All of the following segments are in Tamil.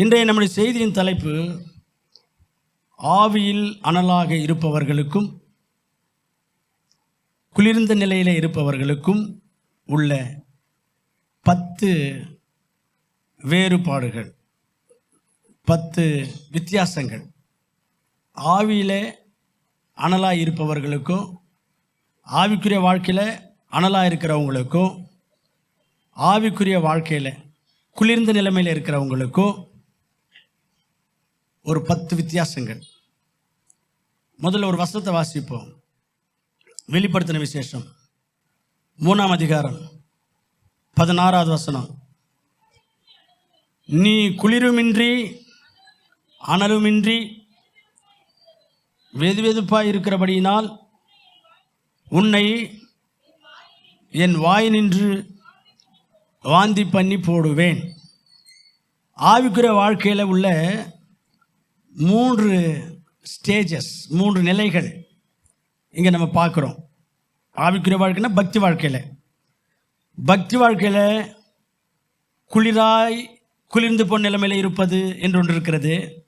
இன்றைய நம்முடைய செய்தியின் தலைப்பு ஆவியில் அனலாக இருப்பவர்களுக்கும் குளிர்ந்த நிலையில் இருப்பவர்களுக்கும் உள்ள பத்து வேறுபாடுகள் பத்து வித்தியாசங்கள். ஆவியில் அனலாக இருப்பவர்களுக்கும் ஆவிக்குரிய வாழ்க்கையில் அனலாக இருக்கிறவங்களுக்கும் ஆவிக்குரிய வாழ்க்கையில் குளிர்ந்த நிலைமையில் இருக்கிறவங்களுக்கும் ஒரு பத்து வித்தியாசங்கள். முதல்ல ஒரு வசனத்தை வாசிப்போம். வெளிப்படுத்தின விசேஷம். மூணாம் அதிகாரம் பதினாறாவது வசனம். நீ குளிருமின்றி அனலுமின்றி வெது வெதுப்பாய் இருக்கிறபடியினால் உன்னை என் வாய் நின்று வாந்தி பண்ணி போடுவேன். ஆவிக்குற வாழ்க்கையில் உள்ள மூன்று ஸ்டேஜஸ் மூன்று நிலைகள் இங்கே நம்ம பார்க்குறோம். ஆவிக்குரிய வாழ்க்கைனா பக்தி வாழ்க்கையில். பக்தி வாழ்க்கையில் குளிராய் குளிர்ந்து போன நிலைமையில் இருப்பது என்று ஒன்று இருக்கிறது.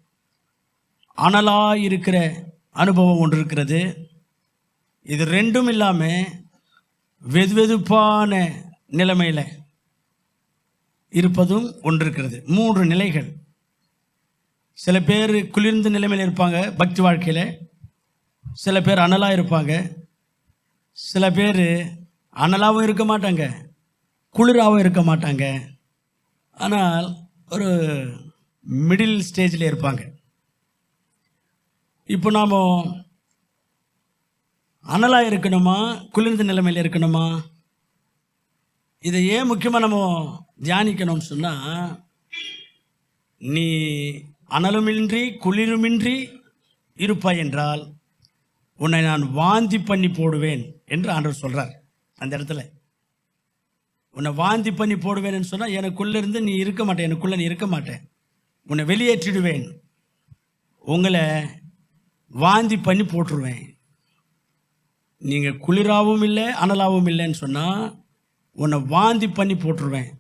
அனலாய் இருக்கிற அனுபவம் ஒன்று இருக்கிறது. இது ரெண்டும் இல்லாமல் வெது வெதுப்பான நிலைமையில் இருப்பதும் ஒன்று இருக்கிறது. மூன்று நிலைகள். சில பேர் குளிர்ந்த நிலைமையில் இருப்பாங்க பக்தி வாழ்க்கையில். சில பேர் அனலாக இருப்பாங்க. சில பேர் அனலாகவும் இருக்க மாட்டாங்க குளிராகவும் இருக்க மாட்டாங்க. ஆனால் ஒரு மிடில் ஸ்டேஜில் இருப்பாங்க. இப்போ நாம் அனலாக இருக்கணுமா குளிர்ந்த நிலைமையில் இருக்கணுமா? இதை ஏன் முக்கியமாக நம்ம தியானிக்கணும்னு சொன்னால் நீ அனலுமின்றி குளிருமின்றி இருப்பாய் என்றால் உன்னை நான் வாந்தி பண்ணி போடுவேன் என்று ஆண்டவர் சொல்கிறார் அந்த இடத்துல. உன்னை வாந்தி பண்ணி போடுவேன்னு சொன்னால் எனக்குள்ளேருந்து நீ இருக்க மாட்டேன் எனக்குள்ளே நீ இருக்க மாட்டேன். உன்னை வெளியேற்றிடுவேன். உங்களை வாந்தி பண்ணி போட்டுருவேன். நீங்கள் குளிராகவும் இல்லை அனலாகவும் இல்லைன்னு சொன்னால் உன்னை வாந்தி பண்ணி போட்டுருவேன்.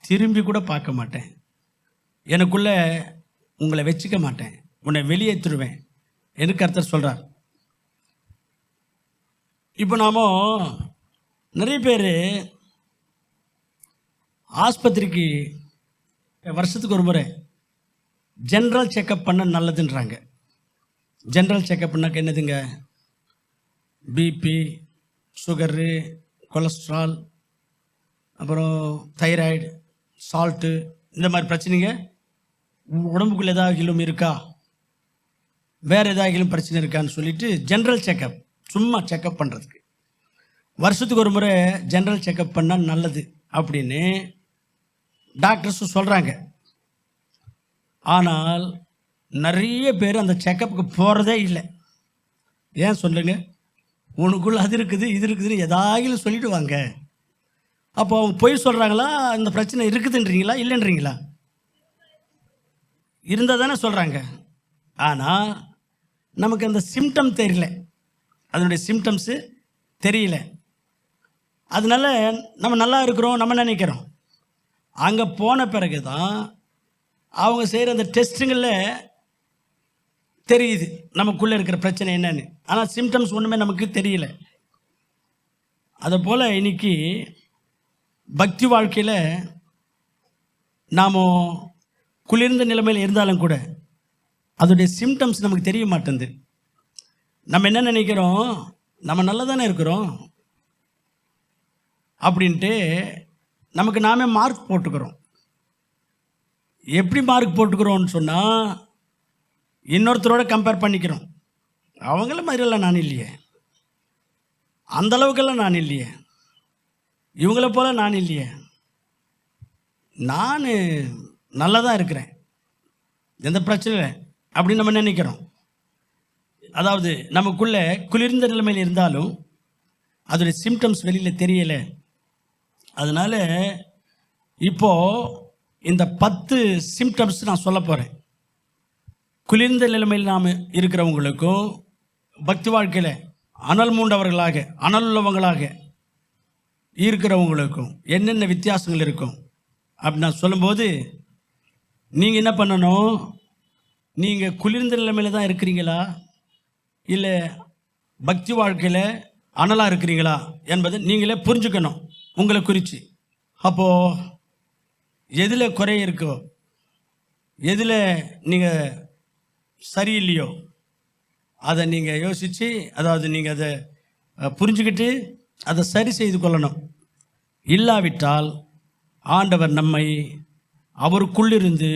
திரும்பி கூட பார்க்க மாட்டேன். எனக்குள்ளே உங்களை வச்சுக்க மாட்டேன். உன்னை வெளியேற்றிடுவேன் என்று கருத்தர் சொல்கிறார் இப்போ நாம நிறைய பேர் ஆஸ்பத்திரிக்கு வருஷத்துக்கு ஒரு முறை ஜென்ரல் செக்கப் பண்ண நல்லதுன்றாங்க. ஜென்ரல் செக்கப் பண்ணாக்க என்னதுங்க? பிபி சுகரு கொலஸ்ட்ரால் அப்புறம் தைராய்டு சால்ட்டு இந்த மாதிரி பிரச்சனைங்க. உடம்புக்குள்ள ஏதாகிலும் இருக்கா? வேறு ஏதாகிலும் பிரச்சனை இருக்கான்னு சொல்லிட்டு ஜென்ரல் செக்கப் சும்மா செக்கப் பண்ணுறதுக்கு வருஷத்துக்கு ஒரு முறை ஜென்ரல் செக்கப் பண்ணால் நல்லது அப்படின்னு டாக்டர்ஸும் சொல்கிறாங்க ஆனால் நிறைய பேர் அந்த செக்கப்புக்கு போகிறதே இல்லை. ஏன் சொல்லுங்க? உனக்குள்ள அது இருக்குது இது இருக்குதுன்னு ஏதாகிலும் சொல்லிவிடுவாங்க அப்போ அவங்க பொய் சொல்கிறாங்களா இந்த பிரச்சனை இருக்குதுன்றீங்களா? இல்லைன்றீங்களா? இருந்தால் தானே சொல்கிறாங்க ஆனால் நமக்கு அந்த சிம்டம் தெரியல. அதனுடைய சிம்டம்ஸு தெரியல. அதனால நம்ம நல்லா இருக்கிறோம் நம்ம நினைக்கிறோம். அங்கே போன பிறகு தான் அவங்க செய்கிற அந்த டெஸ்ட்டுங்களில் தெரியுது நமக்குள்ளே இருக்கிற பிரச்சனை என்னன்னு. ஆனால் சிம்டம்ஸ் ஒன்றுமே நமக்கு தெரியல. அதை போல் இன்னைக்கு பக்தி வாழ்க்கையில் நாம் குளிர்ந்த நிலைமையில் இருந்தாலும் கூட அதோடைய சிம்டம்ஸ் நமக்கு தெரிய மாட்டேங்குது. நம்ம என்ன நினைக்கிறோம்? நம்ம நல்லா தானே இருக்கிறோம்? அப்படின்ட்டு நமக்கு நாமே மார்க் போட்டுக்கிறோம். எப்படி மார்க் போட்டுக்கிறோம்னு சொன்னால் இன்னொருத்தரோட கம்பேர் பண்ணிக்கிறோம். அவங்கள மாதிரியெல்லாம் நான் இல்லையே. அந்த அளவுக்கெல்லாம் நான் இல்லையே. இவங்கள போல் நான் இல்லையே. நான் நல்லா தான் இருக்கிறேன். எந்த பிரச்சனையும் இல்லை. அப்படின்னு நம்ம நினைக்கிறோம்? அதாவது நமக்குள்ள குளிர்ந்த நிலைமையில் இருந்தாலும் அதோடைய சிம்டம்ஸ் வெளியில் தெரியலை. அதனால் இப்போது இந்த பத்து சிம்டம்ஸ் நான் சொல்ல போகிறேன் குளிர்ந்த நிலைமையில் நாம் இருக்கிறவங்களுக்கும் பக்தி வாழ்க்கையில் அனல் மூண்டவர்களாக அனல் உள்ளவங்களாக இருக்கிறவங்களுக்கும் என்னென்ன வித்தியாசங்கள் இருக்கும்? அப்படி நான் சொல்லும்போது நீங்கள் என்ன பண்ணணும்? நீங்கள் குளிர்ந்த நிலைமையில் தான் இருக்கிறீங்களா? இல்லை பக்தி வாழ்க்கையில் அனலாக இருக்கிறீங்களா? என்பதை நீங்களே புரிஞ்சுக்கணும் உங்களை குறித்து அப்போது எதில் குறை இருக்கோ எதில் நீங்கள் சரியில்லையோ அதை நீங்கள் யோசித்து அதாவது நீங்கள் அதை புரிஞ்சுக்கிட்டு அதை சரி செய்து கொள்ளணும். இல்லாவிட்டால் ஆண்டவர் நம்மை அவருக்குள்ளிருந்து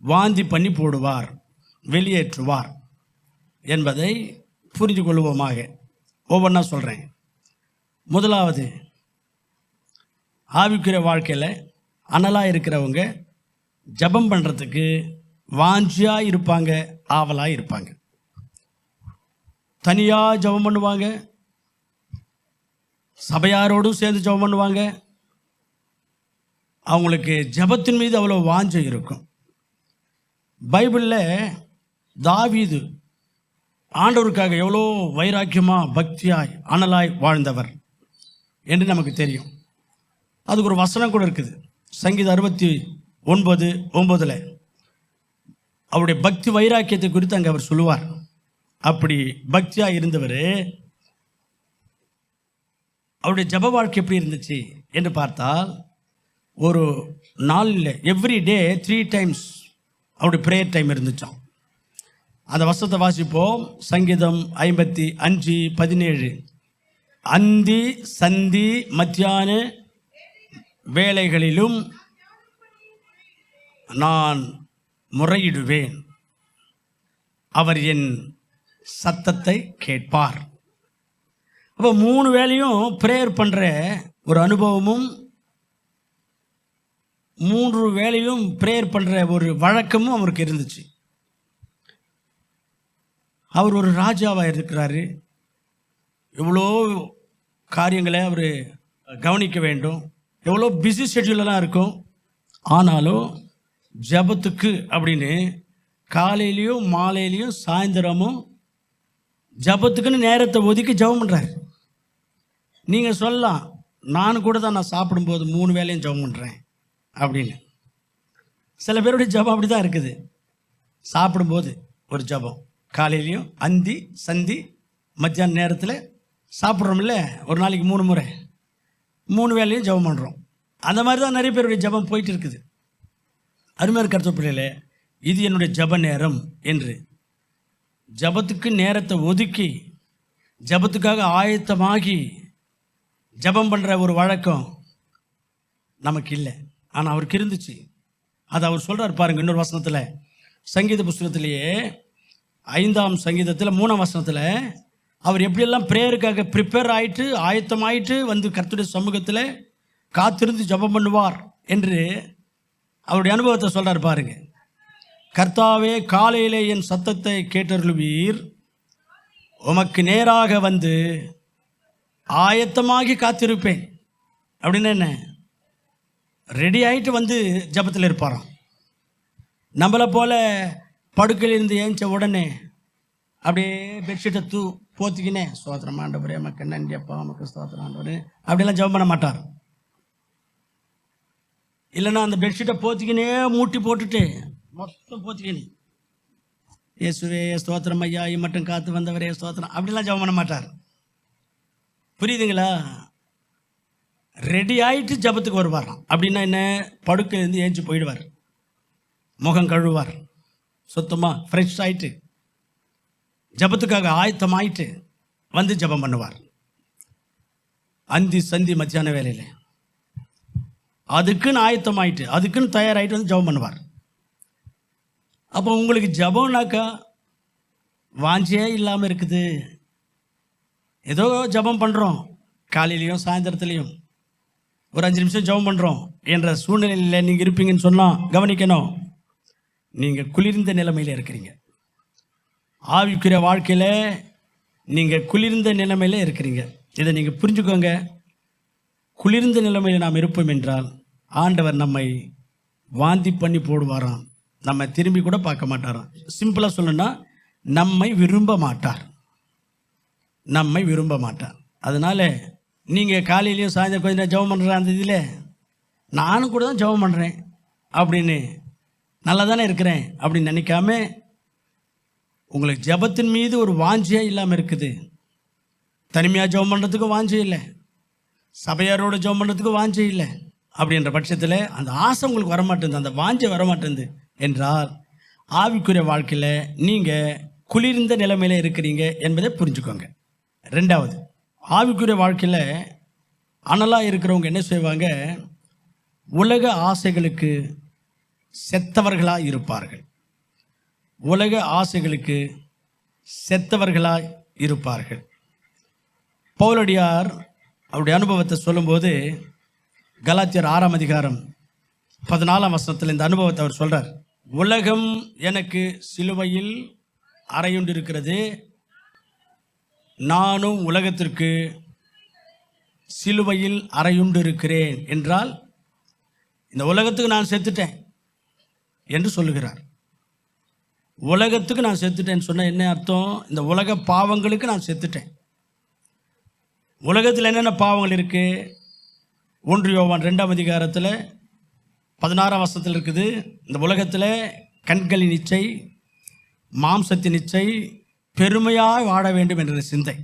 வாந்தி பண்ணி போடுவார் வெளியேற்றுவார் என்பதை புரிந்து கொள்வோமாக ஒவ்வொன்றா சொல்கிறேன் முதலாவது ஆவிக்குரிய வாழ்க்கையில் அனலாக இருக்கிறவங்க ஜெபம் பண்ணுறதுக்கு வாஞ்சியாக இருப்பாங்க ஆவலாக இருப்பாங்க. தனியாக ஜெபம் பண்ணுவாங்க சபையாரோடும் சேர்ந்து ஜெபம் பண்ணுவாங்க அவங்களுக்கு ஜெபத்தின் மீது அவ்வளோ வாஞ்சம் இருக்கும். பைபிளில் தாவீது ஆண்டவருக்காக எவ்வளோ வைராக்கியமாக பக்தியாய் அனலாய் வாழ்ந்தவர் என்று நமக்கு தெரியும். அதுக்கு ஒரு வசனம் கூட இருக்குது. சங்கீதம் அறுபத்தி ஒன்பது ஒன்பதில். அவருடைய பக்தி வைராக்கியத்தை குறித்து அங்கே அவர் சொல்லுவார். அப்படி பக்தியாக இருந்தவர் அவருடைய ஜப வாழ்க்கை எப்படி இருந்துச்சு என்று பார்த்தால் ஒரு நாளில் எவ்ரி டே த்ரீ டைம்ஸ் அவருடைய ப்ரேயர் டைம் இருந்துச்சான் அந்த வசத்தை வாசிப்போம். சங்கீதம் ஐம்பத்தி அஞ்சு பதினேழு. அந்தி சந்தி மத்தியான வேலைகளிலும் நான் முறையிடுவேன். அவர் என் சத்தத்தை கேட்பார். அப்போ மூணு வேளையும் ப்ரேயர் பண்ணுற ஒரு அனுபவமும் மூன்று வேலையும் ப்ரேயர் பண்ணுற ஒரு வழக்கமும் அவருக்கு இருந்துச்சு. அவர் ஒரு ராஜாவாக இருக்கிறாரு. எவ்வளோ காரியங்களை அவர் கவனிக்க வேண்டும். எவ்வளோ பிஸி ஷெட்யூலெல்லாம் இருக்கும். ஆனாலும் ஜெபத்துக்கு அப்படின்னு காலையிலையும் மாலையிலையும் சாயந்தரமும் ஜெபத்துக்குன்னு நேரத்தை ஒதுக்கி ஜெபம் பண்ணுறாரு நீங்கள் சொல்லலாம் நான் கூட தான் நான் சாப்பிடும்போது மூணு வேலையும் ஜெபம் பண்ணுறேன் அப்படின்னு. சில பேருடைய ஜெபம் அப்படி தான் இருக்குது. சாப்பிடும்போது ஒரு ஜெபம். காலையிலையும் அந்தி சந்தி மத்தியான நேரத்தில் சாப்பிட்றோம்ல ஒரு நாளைக்கு மூணு முறை. மூணு வேலையும் ஜெபம் பண்ணுறோம் அந்த மாதிரி தான் நிறைய பேருடைய ஜெபம் போயிட்டு இருக்குது. அருமையாக கருத்து பிள்ளைகளே இது என்னுடைய ஜெப நேரம் என்று. ஜெபத்துக்கு நேரத்தை ஒதுக்கி ஜெபத்துக்காக ஆயத்தமாகி ஜெபம் பண்ணுற ஒரு வழக்கம் நமக்கு இல்லை. ஆனால் அவருக்கு இருந்துச்சு. அது அவர் சொல்கிறார் பாருங்க இன்னொரு வசனத்தில். சங்கீத புஸ்தகத்திலேயே ஐந்தாம் சங்கீதத்தில் மூணாம் வசனத்தில் அவர் எப்படியெல்லாம் ப்ரேயருக்காக ப்ரிப்பேர் ஆயிட்டு ஆயத்தமாயிட்டு வந்து கர்த்துடைய சமூகத்தில் காத்திருந்து ஜெபம் பண்ணுவார் என்று அவருடைய அனுபவத்தை சொல்கிறார் பாருங்க. கர்த்தாவே காலையிலே என் சத்தத்தை கேட்டருளுவீர். உமக்கு நேராக வந்து ஆயத்தமாகி காத்திருப்பேன். அப்படின்னு என்ன? ரெடி ஆகிட்டு வந்து ஜபத்தில் இருப்பாராம். நம்மளை போல் படுக்கையில் இருந்து ஏஞ்ச உடனே அப்படியே பெட்ஷீட்டை தூ போத்திக்கினே ஸ்தோத்திரம் ஆண்டவரே மக்கள் நன்றி அப்பா மக்கள் ஸ்தோத்திரம் ஆண்டவரே அப்படிலாம் ஜெபம் பண்ண மாட்டார். இல்லைன்னா அந்த பெட்ஷீட்டை போத்திக்கினே மூட்டி போட்டுட்டு மொத்தம் போத்திக்கினே இயேசுவே ஸ்தோத்திரம் ஐயா மட்டும் காத்து வந்தவரே ஸ்தோத்திரம் அப்படிலாம் ஜெபம் பண்ண மாட்டார். புரியுதுங்களா? ரெடி ஆயிட்டு ஜபத்துக்கு வருவாராம் அப்படின்னா என்ன? படுக்கையிலேருந்து ஏஞ்சி போயிடுவார். முகம் கழுவார் சுத்தமாக ஃப்ரெஷ் ஆயிட்டு ஜபத்துக்காக ஆயத்தம் ஆயிட்டு வந்து ஜெபம் பண்ணுவார். அந்தி சந்தி மத்தியான வேலையில். அதுக்குன்னு ஆயத்தம் ஆயிட்டு அதுக்குன்னு தயாராகிட்டு வந்து ஜெபம் பண்ணுவார். அப்போ உங்களுக்கு ஜபம்னாக்கா வாஞ்சியே இல்லாமல் இருக்குது. ஏதோ ஜெபம் பண்ணுறோம் காலையிலையும் சாயந்தரத்துலேயும். ஒரு அஞ்சு நிமிஷம் ஜெபம் பண்ணுறோம் என்ற சூழ்நிலையில் நீங்கள் இருப்பீங்கன்னு சொன்னால் கவனிக்கணும். நீங்கள் குளிர்ந்த நிலைமையில் இருக்கிறீங்க. ஆவிக்குரிய வாழ்க்கையில் நீங்கள் குளிர்ந்த நிலைமையில் இருக்கிறீங்க. இதை நீங்கள் புரிஞ்சுக்கோங்க. குளிர்ந்த நிலைமையில் நாம் இருப்போம் என்றால் ஆண்டவர் நம்மை வாந்தி பண்ணி போடுவாராம். நம்ம திரும்பி கூட பார்க்க மாட்டாராம். சிம்பிளாக சொல்லணும்னா நம்மை விரும்ப மாட்டார். நம்மை விரும்ப மாட்டார். அதனால் நீங்கள் காலையிலையும் சாயந்தரம் கொஞ்ச நேரம் ஜெபம் பண்ணுற அந்த இதில்? நானும் கூட தான் ஜெபம் பண்ணுறேன் அப்படின்னு நல்லா தானே இருக்கிறேன் அப்படின்னு நினைக்காம உங்களுக்கு ஜெபத்தின் மீது ஒரு வாஞ்சியே இல்லாமல் இருக்குது. தனிமையாக ஜெபம் பண்ணுறதுக்கு வாஞ்சி இல்லை. சபையாரோட ஜெபம் பண்ணுறதுக்கு வாஞ்சி இல்லை. அப்படின்ற பட்சத்தில் அந்த ஆசை உங்களுக்கு வரமாட்டேங்குது. அந்த வாஞ்சை வரமாட்டேங்குது என்றால் ஆவிக்குரிய வாழ்க்கையில் நீங்கள் குளிர்ந்த நிலைமையில் இருக்கிறீங்க என்பதை புரிஞ்சுக்கோங்க. ரெண்டாவது ஆவிக்குரிய வாழ்க்கையில் அனலாக இருக்கிறவங்க என்ன செய்வாங்க? உலக ஆசைகளுக்கு செத்தவர்களாக இருப்பார்கள். உலக ஆசைகளுக்கு செத்தவர்களாய் இருப்பார்கள். பவுலடியார் அவருடைய அனுபவத்தை சொல்லும்போது கலாச்சியர் ஆறாம் அதிகாரம் பதினாலாம் வருஷத்தில் இந்த அனுபவத்தை அவர் சொல்கிறார் உலகம் எனக்கு சிலுவையில் அறையுண்டிருக்கிறது. நானும் உலகத்திற்கு சிலுவையில் அறையுண்டு இருக்கிறேன் என்றால் இந்த உலகத்துக்கு நான் செத்துட்டேன் என்று சொல்லுகிறார். உலகத்துக்கு நான் செத்துட்டேன்னு சொன்ன என்ன அர்த்தம்? இந்த உலக பாவங்களுக்கு நான் செத்துட்டேன். உலகத்தில் என்னென்ன பாவங்கள் இருக்குது ஒன்று யோவான் ரெண்டாம் அதிகாரத்தில் பதினாறாம் வருஷத்தில் இருக்குது இந்த உலகத்தில் கண்களின் இச்சை மாம்சத்தின் இச்சை பெருமையாக வாழ வேண்டும் என்ற சிந்தை.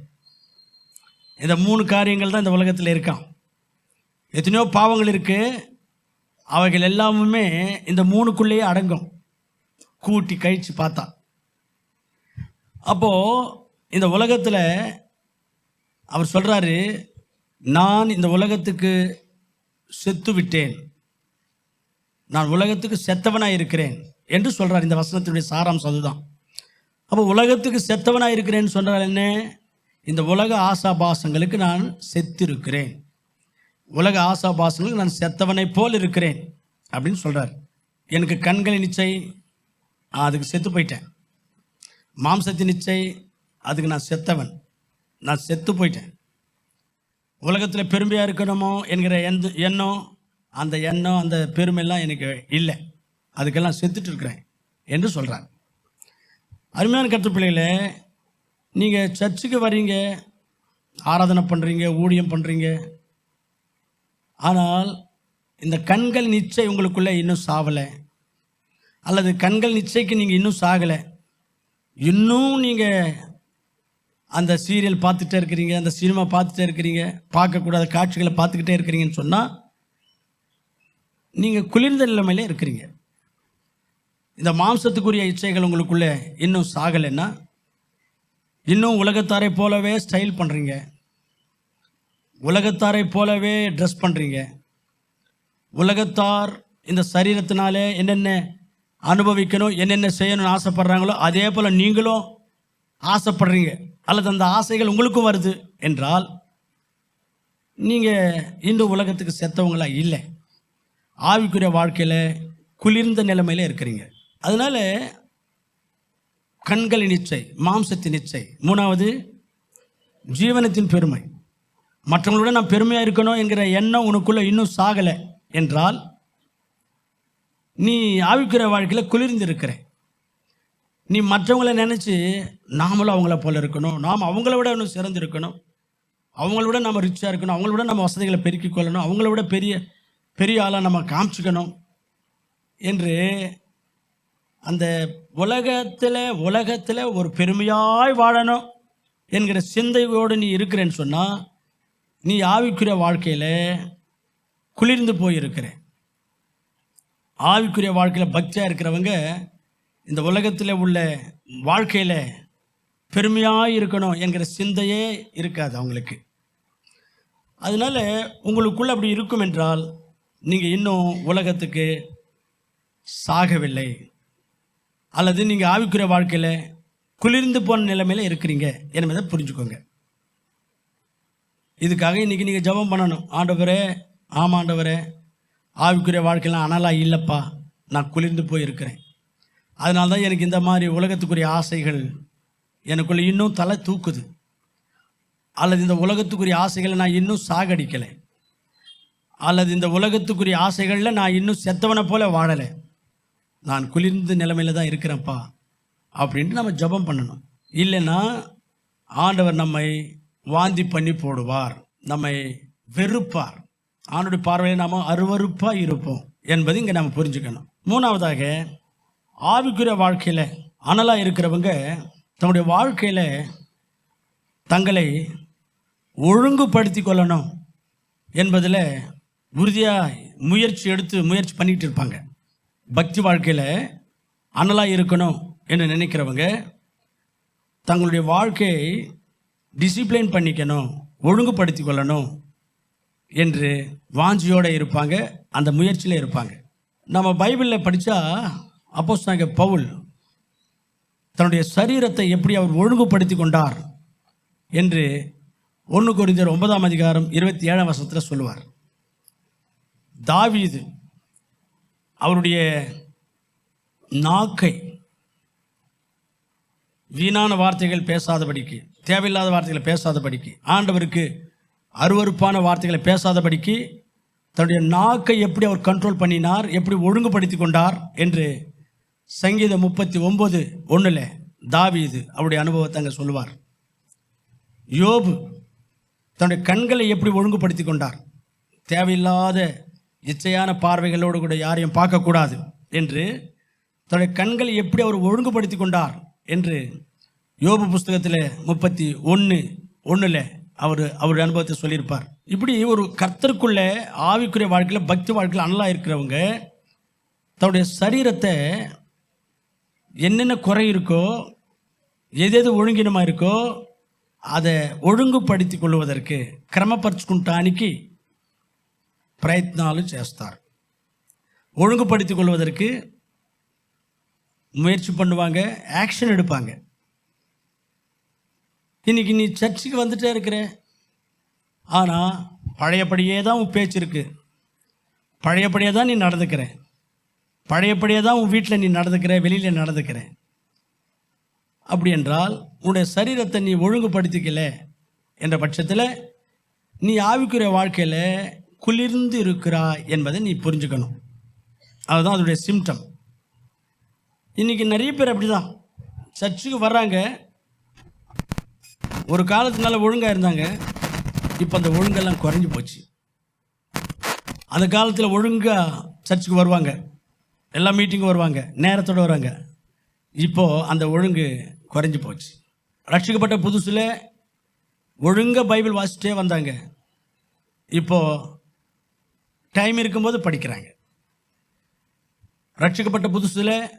இந்த மூணு காரியங்கள் தான் இந்த உலகத்தில் இருக்கான் எத்தனையோ பாவங்கள் இருக்குது அவைகள் எல்லாமுமே இந்த மூணுக்குள்ளேயே அடங்கும். கூட்டி கழிச்சு பார்த்தா. அப்போது இந்த உலகத்தில் அவர் சொல்கிறாரு நான் இந்த உலகத்துக்கு செத்து விட்டேன். நான் உலகத்துக்கு செத்தவனாக இருக்கிறேன். என்று சொல்கிறார் இந்த வசனத்தினுடைய சாராம்சம் அதுதான். அப்போ உலகத்துக்கு செத்தவனாக இருக்கிறேன்னு சொன்னால் என்ன? இந்த உலக ஆசாபாசங்களுக்கு நான் செத்திருக்கிறேன். உலக ஆசாபாசங்களுக்கு நான் செத்தவனைப் போல் இருக்கிறேன் அப்படின்னு சொல்கிறார் எனக்கு கண்களின் நிச்சை நான் அதுக்கு செத்து போயிட்டேன். மாம்சத்தின் நிச்சை அதுக்கு நான் செத்தவன். நான் செத்து போயிட்டேன். உலகத்தில் பெருமையாக இருக்கணுமோ என்கிற எந்த எண்ணம் அந்த எண்ணம் அந்த பெருமையெல்லாம் எனக்கு இல்லை. அதுக்கெல்லாம் செத்துட்டு இருக்கிறேன் என்று சொல்கிறார் அருமையான கருத்து பிள்ளைகளே நீங்கள் சர்ச்சுக்கு வரீங்க ஆராதனை பண்ணுறீங்க ஊழியம் பண்ணுறீங்க ஆனால் இந்த கண்கள் நிச்சை உங்களுக்குள்ளே இன்னும் சாவலை. அல்லது கண்கள் நிச்சைக்கு நீங்கள் இன்னும் சாகலை. இன்னும் நீங்கள் அந்த சீரியல் பார்த்துட்டே இருக்கிறீங்க அந்த சினிமா பார்த்துட்டே இருக்கிறீங்க பார்க்கக்கூடாத காட்சிகளை பார்த்துக்கிட்டே இருக்கிறீங்கன்னு சொன்னால் நீங்கள் குளிர்ந்த நிலைமையிலே இருக்கிறீங்க. இந்த மாம்சத்துக்குரிய இச்சைகள் உங்களுக்குள்ளே இன்னும் சாகலைன்னா இன்னும் உலகத்தாரை போலவே ஸ்டைல் பண்ணுறீங்க உலகத்தாரை போலவே ட்ரெஸ் பண்ணுறீங்க உலகத்தார் இந்த சரீரத்தினாலே என்னென்ன அனுபவிக்கணும் என்னென்ன செய்யணும்னு ஆசைப்படுறாங்களோ அதே போல் நீங்களும் ஆசைப்படுறீங்க. அல்லது அந்த ஆசைகள் உங்களுக்கும் வருது என்றால் நீங்கள் இன்னும் உலகத்துக்கு செத்தவங்களா இல்லை. ஆவிக்குரிய வாழ்க்கையில் குளிர்ந்த நிலைமையில் இருக்கிறீங்க. அதனால கண்களின் இச்சை மாம்சத்தின் இச்சை மூணாவது ஜீவனத்தின் பெருமை. மற்றவங்களோட நான் பெருமையாக இருக்கணும் என்கிற எண்ணம் உனக்குள்ளே இன்னும் சாகலை என்றால் நீ ஆவிக்கிற வாழ்க்கையில் குளிர்ந்து இருக்கிற நீ மற்றவங்கள நினச்சி நாமளும் அவங்கள போல இருக்கணும். நாம் அவங்கள விட இன்னும் சிறந்து இருக்கணும் அவங்கள விட நம்ம ரிச்சாக இருக்கணும். அவங்கள விட நம்ம வசதிகளை பெருக்கிக் கொள்ளணும். அவங்கள விட பெரிய பெரிய ஆளாக நம்ம காமிச்சுக்கணும் என்று அந்த உலகத்தில் உலகத்தில் ஒரு பெருமையாய் வாழணும் என்கிற சிந்தையோடு நீ இருக்கிறேன்னு சொன்னால் நீ ஆவிக்குரிய வாழ்க்கையில் குளிர்ந்து போயிருக்கிற. ஆவிக்குரிய வாழ்க்கையில் பக்தியாக இருக்கிறவங்க இந்த உலகத்தில் உள்ள வாழ்க்கையில் பெருமையாக இருக்கணும் என்கிற சிந்தையே இருக்காது அவங்களுக்கு. அதனால உங்களுக்குள்ள அப்படி இருக்கும் என்றால் நீங்கள் இன்னும் உலகத்துக்கு சாகவில்லை. அல்லது நீங்கள் ஆவிக்குரிய வாழ்க்கையில் குளிர்ந்து போன நிலைமையில் இருக்கிறீங்க. என்பதை புரிஞ்சுக்கோங்க. இதுக்காக இன்றைக்கி நீங்கள் ஜெபம் பண்ணணும். ஆண்டவரே ஆமாம் ஆண்டவரே ஆவிக்குரிய வாழ்க்கையெல்லாம் அனலாக இல்லைப்பா. நான் குளிர்ந்து போயிருக்கிறேன். அதனால தான் எனக்கு இந்த மாதிரி உலகத்துக்குரிய ஆசைகள் எனக்குள்ள இன்னும் தலை தூக்குது. அல்லது இந்த உலகத்துக்குரிய ஆசைகளை நான் இன்னும் சாகடிக்கலை. அல்லது இந்த உலகத்துக்குரிய ஆசைகளில் நான் இன்னும் செத்தவனை போல வாழலை. நான் குளிர்ந்த நிலமையில தான் இருக்கிறேன்ப்பா அப்படின்ட்டு நம்ம ஜெபம் பண்ணணும். இல்லைன்னா ஆண்டவர் நம்மை வாந்தி பண்ணி போடுவார் நம்மை வெறுப்பார். ஆண்டுடைய பார்வையில் நாம் அருவருப்பாக இருப்போம் என்பது இங்கே நம்ம புரிஞ்சுக்கணும். மூணாவதாக ஆவிக்குரிய வாழ்க்கையில் அனலாக இருக்கிறவங்க தன்னுடைய வாழ்க்கையில் தங்களை ஒழுங்குபடுத்தி கொள்ளணும் என்பதில் உறுதியாக முயற்சி எடுத்து முயற்சி பண்ணிக்கிட்டு இருப்பாங்க. பக்தி வாழ்க்கையில் அனலாக இருக்கணும் என்று நினைக்கிறவங்க தங்களுடைய வாழ்க்கையை டிசிப்ளின் பண்ணிக்கணும் ஒழுங்குபடுத்தி கொள்ளணும் என்று வாஞ்சியோடு இருப்பாங்க அந்த முயற்சியில் இருப்பாங்க. நம்ம பைபிளில் படித்தா அப்போஸ் நாங்கள் பவுல் தன்னுடைய சரீரத்தை எப்படி அவர் ஒழுங்குபடுத்தி கொண்டார் என்று ஒன்று குறிந்தர் ஒன்பதாம் அதிகாரம் இருபத்தி ஏழாம் வருஷத்தில் சொல்லுவார். தாவீது அவருடைய நாக்கை வீணான வார்த்தைகள் பேசாதபடிக்கு தேவையில்லாத வார்த்தைகளை பேசாதபடிக்கு ஆண்டவருக்கு அருவருப்பான வார்த்தைகளை பேசாதபடிக்கு தன்னுடைய நாக்கை எப்படி அவர் கண்ட்ரோல் பண்ணினார் எப்படி ஒழுங்குபடுத்தி கொண்டார் என்று சங்கீதம் முப்பத்தி ஒம்பது ஒன்றில் தாவீது அவருடைய அனுபவத்தை அங்கே சொல்லுவார். யோபு தன்னுடைய கண்களை எப்படி ஒழுங்குபடுத்தி கொண்டார் தேவையில்லாத இச்சையான பார்வைகளோடு கூட யாரையும் பார்க்கக்கூடாது என்று தன்னுடைய கண்களை எப்படி அவர் ஒழுங்குபடுத்தி கொண்டார் என்று யோபு புஸ்தகத்தில் முப்பத்தி ஒன்று ஒன்றில் அவர் அவருடைய அனுபவத்தை சொல்லியிருப்பார். இப்படி ஒரு கர்த்தருக்குள்ள ஆவிக்குரிய வாழ்க்கையில் பக்தி வாழ்க்கையில் அனலாக இருக்கிறவங்க தன்னுடைய சரீரத்தை என்னென்ன குறை இருக்கோ எது எது ஒழுங்கினமாக இருக்கோ அதை ஒழுங்குபடுத்தி கொள்வதற்கு கிரமப்பரிச்சுக்குண்டானிக்கு ప్రయత్నాలు చేస్తారు ஒழுங்குபடுத்தி கொள்வதற்கு முயற்சி பண்ணுவாங்க ஆக்ஷன் எடுப்பாங்க இன்னைக்கு நீ சர்ச்சுக்கு வந்துட்டே இருக்கிற ஆனால் பழையபடியே தான் உன் பேச்சு இருக்கு பழையபடியே தான் நீ நடந்துக்கிற பழையபடியே தான் உன் வீட்டில் நீ நடந்துக்கிற வெளியில் நடந்துக்கிற அப்படி என்றால் உன்னுடைய சரீரத்தை நீ ஒழுங்குபடுத்திக்கல என்ற பட்சத்தில் நீ ஆவிக்குரிய வாழ்க்கையில் குளிர்ந்து இருக்கிறாய் என்பதை நீ புரிஞ்சுக்கணும். அதுதான் அதோடைய சிம்டம் இன்றைக்கி நிறைய பேர் அப்படி தான் சர்ச்சுக்கு வர்றாங்க. ஒரு காலத்தினால ஒழுங்காக இருந்தாங்க. இப்போ அந்த ஒழுங்கெல்லாம் குறைஞ்சி போச்சு. அந்த காலத்தில் ஒழுங்காக சர்ச்சுக்கு வருவாங்க. எல்லா மீட்டிங்கும் வருவாங்க. நேரத்தோடு வருவாங்க இப்போது அந்த ஒழுங்கு குறைஞ்சி போச்சு. ரட்சிக்கப்பட்ட புதுசில் ஒழுங்காக பைபிள் வாசிச்சிட்டே வந்தாங்க. இப்போது டைம் இருக்கும்போது படிக்கிறாங்க. ரட்சிக்கப்பட்ட புதுசில்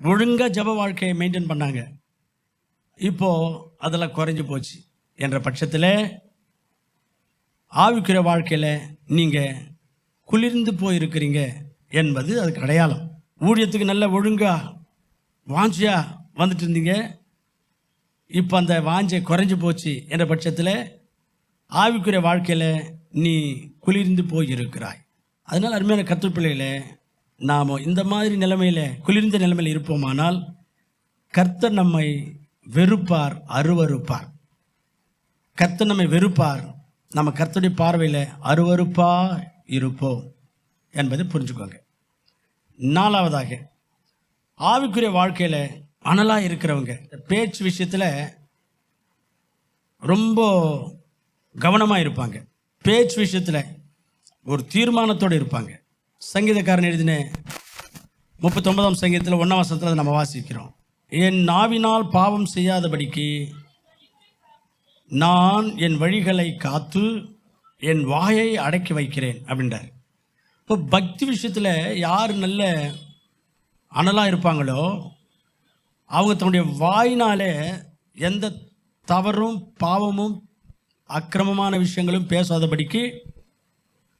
ஒழுங்காக ஜப வாழ்க்கையை மெயின்டைன் பண்ணாங்க. இப்போது அதெல்லாம் குறைஞ்சி போச்சு என்ற பட்சத்தில் ஆவிக்கிற வாழ்க்கையில் நீங்கள் குளிர்ந்து போயிருக்கிறீங்க என்பது அதுக்கு அடையாளம். ஊழியத்துக்கு நல்ல ஒழுங்காக வாஞ்சியாக வந்துட்டு இருந்தீங்க. இப்போ அந்த வாஞ்சை குறைஞ்சி போச்சு என்ற பட்சத்தில் ஆவிக்குரிய வாழ்க்கையில் நீ குளிர்ந்து போயிருக்கிறாய். அதனால் அருமையான கற்றுப்பிள்ளையில் நாம் இந்த மாதிரி நிலைமையில் குளிர்ந்த நிலைமையில் இருப்போமானால் கர்த்தர் நம்மை வெறுப்பார் அருவருப்பார். கர்த்தர் நம்மை வெறுப்பார். நம்ம கர்த்தருடைய பார்வையில் அருவறுப்பாக இருப்போம் என்பதை புரிஞ்சுக்கோங்க. நாலாவதாக ஆவிக்குரிய வாழ்க்கையில் அனலாக இருக்கிறவங்க பேச்சு விஷயத்தில் ரொம்ப கவனமாக இருப்பாங்க. பேச்சு விஷயத்தில் ஒரு தீர்மானத்தோடு இருப்பாங்க. சங்கீதக்காரன் எழுதின முப்பத்தொன்பதாம் சங்கீதத்தில் ஒன்றாம் வசத்தில் அதை நம்ம வாசிக்கிறோம். என் நாவினால் பாவம் செய்யாதபடிக்கு நான் என் வழிகளை காத்து என் வாயை அடக்கி வைக்கிறேன் அப்படின்றார். இப்போ பக்தி விஷயத்தில் யார் நல்ல அனலாக இருப்பாங்களோ அவங்க தன்னுடைய வாயினாலே எந்த தவறும் பாவமும் அக்கிரமமான விஷயங்களும் பேசாதபடிக்கு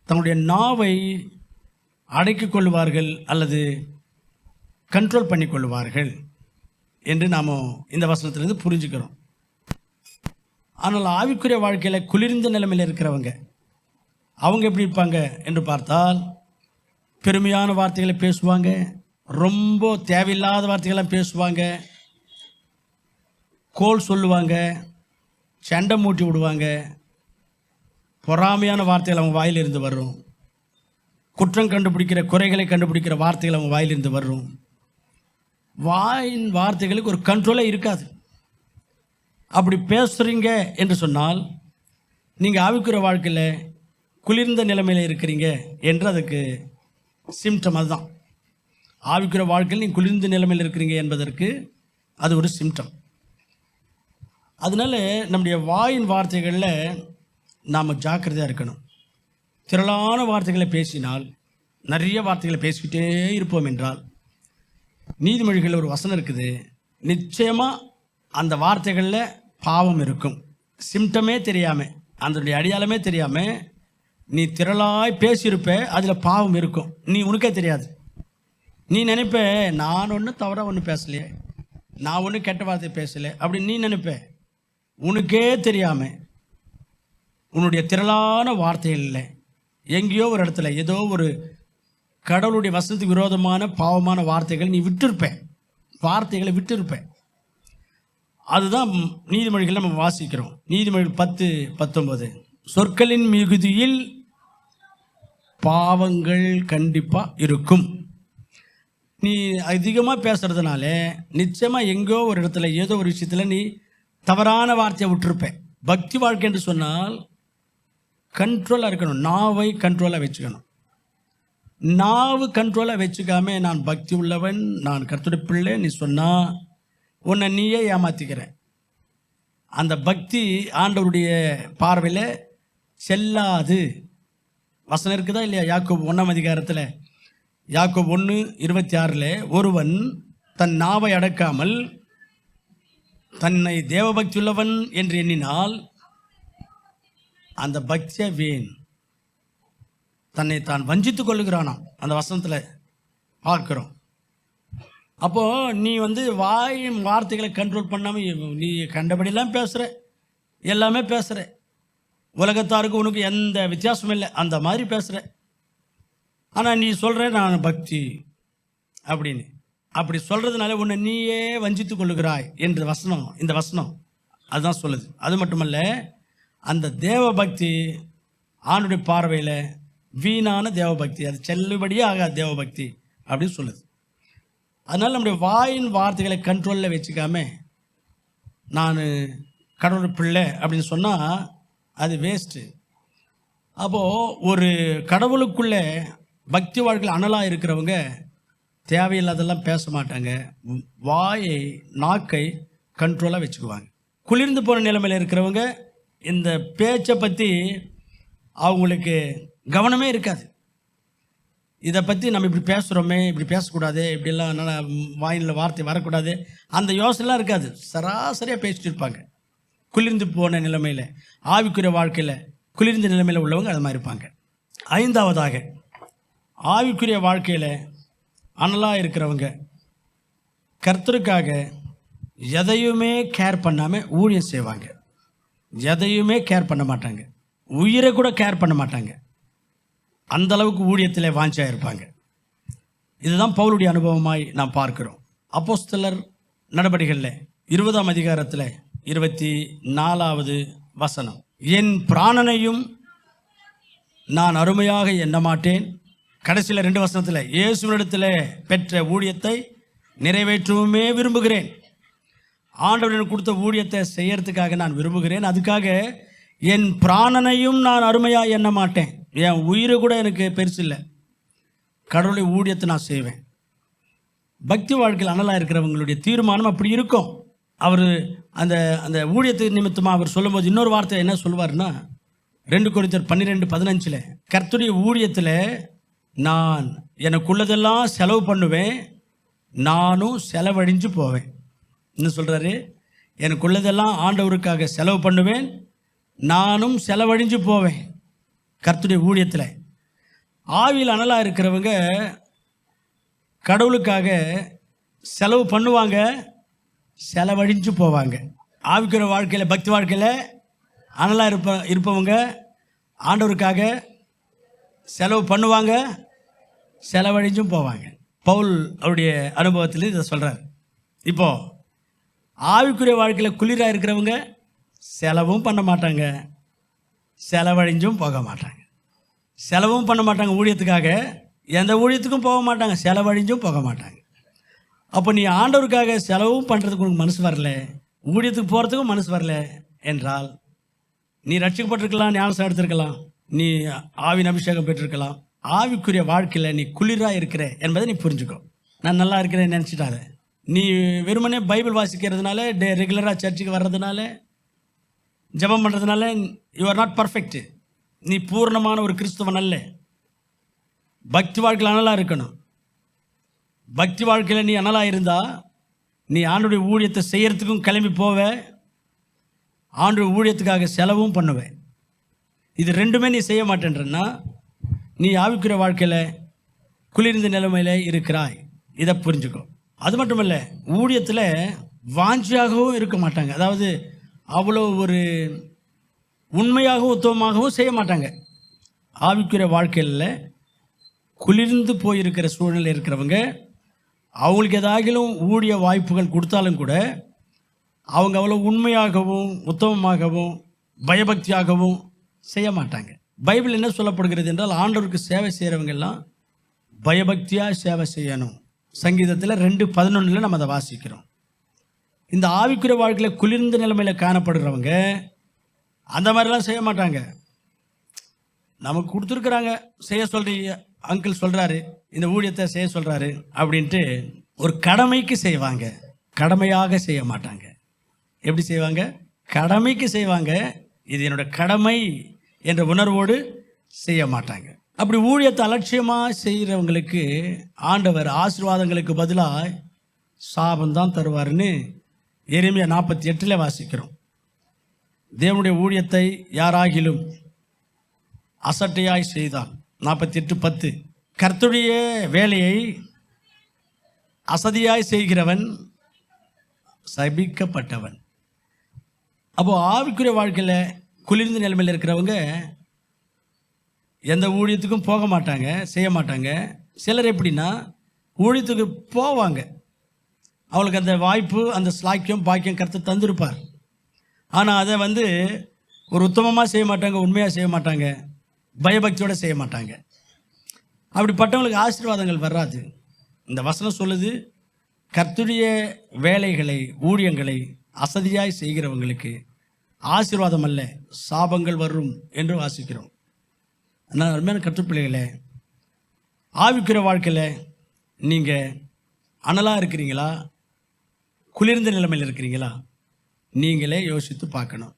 தன்னுடைய நாவை அடக்கிக் கொள்வார்கள் அல்லது கண்ட்ரோல் பண்ணி கொள்வார்கள் என்று நாம் இந்த வசனத்திலிருந்து புரிஞ்சுக்கிறோம். ஆனால் ஆவிக்குரிய வாழ்க்கையில் குளிர்ந்த நிலைமையில் இருக்கிறவங்க அவங்க எப்படி இருப்பாங்க என்று பார்த்தால் பெருமையான வார்த்தைகளை பேசுவாங்க ரொம்ப தேவையில்லாத வார்த்தைகள்லாம் பேசுவாங்க கோல் சொல்லுவாங்க சண்டை மூட்டி விடுவாங்க பொறாமையான வார்த்தைகள் அவங்க வாயிலிருந்து வரும். குற்றம் கண்டுபிடிக்கிற குறைகளை கண்டுபிடிக்கிற வார்த்தைகள் அவங்க வாயிலிருந்து வரும். வாயின் வார்த்தைகளுக்கு ஒரு கண்ட்ரோலே இருக்காது. அப்படி பேசுகிறீங்க என்று சொன்னால் நீங்கள் ஆவிக்குற வாழ்க்கையில் குளிர்ந்த நிலைமையில் இருக்கிறீங்க என்று அதுக்கு சிம்டம் அதுதான். ஆவிக்குற வாழ்க்கையில் நீங்கள் குளிர்ந்த நிலைமையில் இருக்கிறீங்க என்பதற்கு அது ஒரு சிம்டம் அதனால நம்முடைய வாயின் வார்த்தைகளில் நாம் ஜாக்கிரதையாக இருக்கணும். திரளான வார்த்தைகளை பேசினால் நிறைய வார்த்தைகளை பேசிக்கிட்டே இருப்போம் என்றால் நீதிமொழிகளில் ஒரு வசனம் இருக்குது நிச்சயமாக அந்த வார்த்தைகளில் பாவம் இருக்கும். சிம்டமே தெரியாமல் அதனுடைய அடையாளமே தெரியாமல் நீ திரளாய் பேசியிருப்ப அதில் பாவம் இருக்கும். நீ உனக்கே தெரியாது. நீ நினைப்ப நான் ஒன்றும் தவறாக ஒன்றும் பேசலையே நான் ஒன்றும் கெட்ட வார்த்தை பேசலை அப்படின்னு நீ நினைப்ப உனக்கே தெரியாமல் உன்னுடைய திரளான இல்லை. எங்கேயோ ஒரு இடத்துல ஏதோ ஒரு கடவுளுடைய வசனத்துக்கு விரோதமான பாவமான வார்த்தைகள் நீ விட்டிருப்ப. வார்த்தைகளை விட்டிருப்ப. அதுதான் நீதிமொழிகள் நம்ம வாசிக்கிறோம். நீதிமொழிகள் பத்து பத்தொன்பது. சொற்களின் மிகுதியில் பாவங்கள் கண்டிப்பாக இருக்கும். நீ அதிகமாக பேசுகிறதுனால நிச்சயமாக எங்கேயோ ஒரு இடத்துல ஏதோ ஒரு விஷயத்தில் நீ தவறான வார்த்தையை விட்டுருப்பேன் பக்தி வாழ்க்கை என்று சொன்னால் கண்ட்ரோலாக இருக்கணும். நாவை கண்ட்ரோலாக வச்சுக்கணும். நாவு கண்ட்ரோலாக வச்சுக்காம நான் பக்தி உள்ளவன் நான் கர்த்தருடைய பிள்ளை நீ சொன்னால் உன்னை நீயே ஏமாத்திக்கிற. அந்த பக்தி ஆண்டவருடைய பார்வையில் செல்லாது. வசனம் இருக்குதா இல்லையா? யாக்கோப் ஒன்றாம் அதிகாரத்தில். யாக்கோப் ஒன்று இருபத்தி ஆறில் ஒருவன் தன் நாவை அடக்காமல் தன்னை தேவபக்தி உள்ளவன் என்று எண்ணினால் அந்த பக்தியை வீண். தன்னை தான் வஞ்சித்து கொள்ளுகிறானாம் அந்த வசனத்தில் பார்க்கிறோம். அப்போது நீ வந்து வாய் வார்த்தைகளை கண்ட்ரோல் பண்ணாமல் நீ கண்டபடியெல்லாம் பேசுகிற எல்லாமே பேசுகிற உலகத்தாருக்கு உனக்கு எந்த வித்தியாசமும் இல்லை. அந்த மாதிரி பேசுகிற ஆனால் நீ சொல்கிற நான் பக்தி அப்படின்னு. அப்படி சொல்கிறதுனால உன்னை நீயே வஞ்சித்து கொள்ளுகிறாய் என்ற வசனம் இந்த வசனம். அதுதான் சொல்லுது. அது மட்டுமல்ல அந்த தேவபக்தி ஆணுடைய பார்வையில் வீணான தேவபக்தி அது செல்லுபடியே ஆகாது தேவபக்தி அப்படின்னு சொல்லுது. அதனால் நம்முடைய வாயின் வார்த்தைகளை கண்ட்ரோலில் வச்சுக்காம நான் கடவுள் பிள்ளை அப்படின்னு சொன்னால் அது வேஸ்ட்டு அப்போது ஒரு கடவுளுக்குள்ளே பக்தி வாழ்க்கையில் அனலாக இருக்கிறவங்க தேவையில்லாதெல்லாம் பேச மாட்டாங்க. வாயை நாக்கை கண்ட்ரோலாக வச்சுக்குவாங்க. குளிர்ந்து போகிற நிலைமையில் இருக்கிறவங்க இந்த பேச்சை பற்றி அவங்களுக்கு கவனமே இருக்காது. இதை பற்றி நம்ம இப்படி பேசுகிறோமே இப்படி பேசக்கூடாது இப்படிலாம் நல்லா வாயிலில் வார்த்தை வரக்கூடாது அந்த யோசனைலாம் இருக்காது. சராசரியாக பேசிட்டு இருப்பாங்க. குளிர்ந்து போன நிலைமையில் ஆவிக்குரிய வாழ்க்கையில் குளிர்ந்த நிலைமையில் உள்ளவங்க அது மாதிரி இருப்பாங்க. ஐந்தாவதாக ஆவிக்குரிய வாழ்க்கையில் அனலாக இருக்கிறவங்க கர்த்தருக்காக எதையுமே கேர் பண்ணாமல் ஊழியம் செய்வாங்க. எதையுமே கேர் பண்ண மாட்டாங்க. உயிரை கூட கேர் பண்ண மாட்டாங்க. அந்த அளவுக்கு ஊழியத்தில் வாஞ்சாக இருப்பாங்க. இதுதான் பவுலுடைய அனுபவமாய் நாம் பார்க்கிறோம். அப்போஸ்தலர் நடவடிக்கைகளில் இருபதாம் அதிகாரத்தில் இருபத்தி நாலாவது வசனம். என் பிராணனையும் நான் அருமையாக எண்ண மாட்டேன். கடைசியில் ரெண்டு வசனத்தில் இயேசுவனிடத்தில் பெற்ற ஊழியத்தை நிறைவேற்றவுமே விரும்புகிறேன். ஆண்டவர் கொடுத்த ஊழியத்தை செய்யறதுக்காக நான் விரும்புகிறேன். அதுக்காக என் பிராணனையும் நான் அருமையாக எண்ண மாட்டேன். என் உயிரை கூட எனக்கு பெருசு இல்லை. கடவுளை ஊழியத்தை நான் செய்வேன். பக்தி வாழ்க்கையில் அனலாக இருக்கிறவங்களுடைய தீர்மானம் அப்படி இருக்கும். அவர் அந்த அந்த ஊழியத்து நிமித்தமாக அவர் சொல்லும்போது இன்னொரு வார்த்தை என்ன சொல்வார்னா ரெண்டு குறித்தர் பன்னிரெண்டு பதினஞ்சில் கர்த்துடைய ஊழியத்தில் நான் எனக்குள்ளதெல்லாம் செலவு பண்ணுவேன் நானும் செலவழிஞ்சு போவேன். என்ன சொல்கிறாரு எனக்குள்ளதெல்லாம் ஆண்டவருக்காக செலவு பண்ணுவேன் நானும் செலவழிஞ்சு போவேன். கர்த்துடைய ஊழியத்தில். ஆவியில் அனலாக இருக்கிறவங்க கடவுளுக்காக செலவு பண்ணுவாங்க செலவழிஞ்சு போவாங்க. ஆவிக்கிற வாழ்க்கையில் பக்தி வாழ்க்கையில் அனலாக இருப்ப இருப்பவங்க ஆண்டவருக்காக செலவு பண்ணுவாங்க செலவழிஞ்சும் போவாங்க. பவுல் அவருடைய அனுபவத்தில் இதை சொல்கிறார் இப்போது ஆவிக்குரிய வாழ்க்கையில் குளிராக இருக்கிறவங்க செலவும் பண்ண மாட்டாங்க. செலவழிஞ்சும் போக மாட்டாங்க. செலவும் பண்ண மாட்டாங்க ஊழியத்துக்காக. எந்த ஊழியத்துக்கும் போக மாட்டாங்க செலவழிஞ்சும் போக மாட்டாங்க. அப்போ நீ ஆண்டவருக்காக செலவும் பண்ணுறதுக்கு உனக்கு மனசு வரல? ஊழியத்துக்கு போகிறதுக்கும் மனசு வரல என்றால் நீ ரட்சிக்கப்பட்டிருக்கலாம் ஞானசம் எடுத்திருக்கலாம் நீ ஆவின் அபிஷேகம் பெற்றிருக்கலாம். ஆவிக்குரிய வாழ்க்கையில் நீ குளிராக இருக்கிற என்பதை நீ புரிஞ்சுக்கோ. நான் நல்லா இருக்கிறேன்னு நினச்சிட்டாரு நீ வெறுமனே பைபிள் வாசிக்கிறதுனால டே ரெகுலராக சர்ச்சுக்கு வர்றதுனால ஜபம் பண்ணுறதுனால யூ ஆர் நாட் பர்ஃபெக்ட் நீ பூர்ணமான ஒரு கிறிஸ்துவன் அல்ல. பக்தி வாழ்க்கையில் அனலாக இருக்கணும். பக்தி வாழ்க்கையில் நீ அனலாக இருந்தால் நீ ஆண்டுடைய ஊழியத்தை செய்கிறதுக்கும் கிளம்பி போவ. ஆண்டுடைய ஊழியத்துக்காக செலவும் பண்ணுவ. இது ரெண்டுமே நீ செய்ய மாட்டேன்றன்னா நீ ஆவிக்குரிய வாழ்க்கையில் குளிர்ந்த நிலைமையில் இருக்கிறாய். இதை புரிஞ்சுக்கோ. அது மட்டும் இல்லை ஊழியத்தில் வாஞ்சியாகவும் இருக்க மாட்டாங்க. அதாவது அவ்வளோ ஒரு உண்மையாகவும் உத்தமமாகவும் செய்ய மாட்டாங்க. ஆவிக்குரிய வாழ்க்கையில் குளிர்ந்து போயிருக்கிற சூழ்நிலை இருக்கிறவங்க அவங்களுக்கு ஏதாகிலும் ஊழிய வாய்ப்புகள் கொடுத்தாலும் கூட அவங்க அவ்வளோ உண்மையாகவும் உத்தமமாகவும் பயபக்தியாகவும் செய்ய மாட்டாங்க. பைபிள் என்ன சொல்லப்படுகிறது என்றால் ஆண்டவருக்கு சேவை செய்கிறவங்க எல்லாம் பயபக்தியாக சேவை செய்யணும். சங்கீதத்தில் ரெண்டு பதினொன்றில் நம்ம அதை வாசிக்கிறோம். இந்த ஆவிக்குரிய வாழ்க்கையில் குளிர்ந்த நிலைமையில் காணப்படுறவங்க அந்த மாதிரிலாம் செய்ய மாட்டாங்க. நமக்கு கொடுத்துருக்குறாங்க செய்ய சொல்கிறீங்க அங்கிள் சொல்கிறாரு இந்த ஊழியத்தை செய்ய சொல்கிறாரு அப்படின்ட்டு ஒரு கடமைக்கு செய்வாங்க. கடமையாக செய்ய மாட்டாங்க. எப்படி செய்வாங்க? கடமைக்கு செய்வாங்க. இது என்னோட கடமை என்ற உணர்வோடு செய்ய மாட்டாங்க. அப்படி ஊழியத்தை அலட்சியமாக செய்கிறவங்களுக்கு ஆண்டவர் ஆசீர்வாதங்களுக்கு பதிலாக சாபம் தான் தருவாருன்னு நாற்பத்தி எட்டில் வாசிக்கிறோம். தேவனுடைய ஊழியத்தை யாராகிலும் அசட்டையாய் செய்தான். நாற்பத்தி எட்டு பத்து. கர்த்துடைய வேலையை அசதியாய் செய்கிறவன் சபிக்கப்பட்டவன். அப்போது ஆவிக்குரிய வாழ்க்கையில் குளிர்ந்த நிலைமையில் இருக்கிறவங்க எந்த ஊழியத்துக்கும் போக மாட்டாங்க செய்ய மாட்டாங்க. சிலர் எப்படின்னா ஊழியத்துக்கு போவாங்க. அவளுக்கு அந்த வாய்ப்பு அந்த ஸ்லாக்கியம் பாக்கியம் கருத்து தந்திருப்பார். ஆனால் அதை வந்து ஒரு உத்தமமாக செய்ய மாட்டாங்க உண்மையாக செய்ய மாட்டாங்க பயபக்தியோடு செய்ய மாட்டாங்க. அப்படிப்பட்டவங்களுக்கு ஆசீர்வாதங்கள் வராது. இந்த வசனம் சொல்லுது கர்த்துடைய வேலைகளை ஊழியங்களை அசதியாய் செய்கிறவங்களுக்கு ஆசீர்வாதம் அல்ல சாபங்கள் வரும் என்று வாசிக்கிறோம். நான் அருமையான கற்றுப்பிள்ளைகளே ஆவிக்கிற வாழ்க்கையில் நீங்கள் அனலாக இருக்கிறீங்களா? குளிர்ந்த நிலைமையில் இருக்கிறீங்களா? நீங்களே யோசித்து பார்க்கணும்.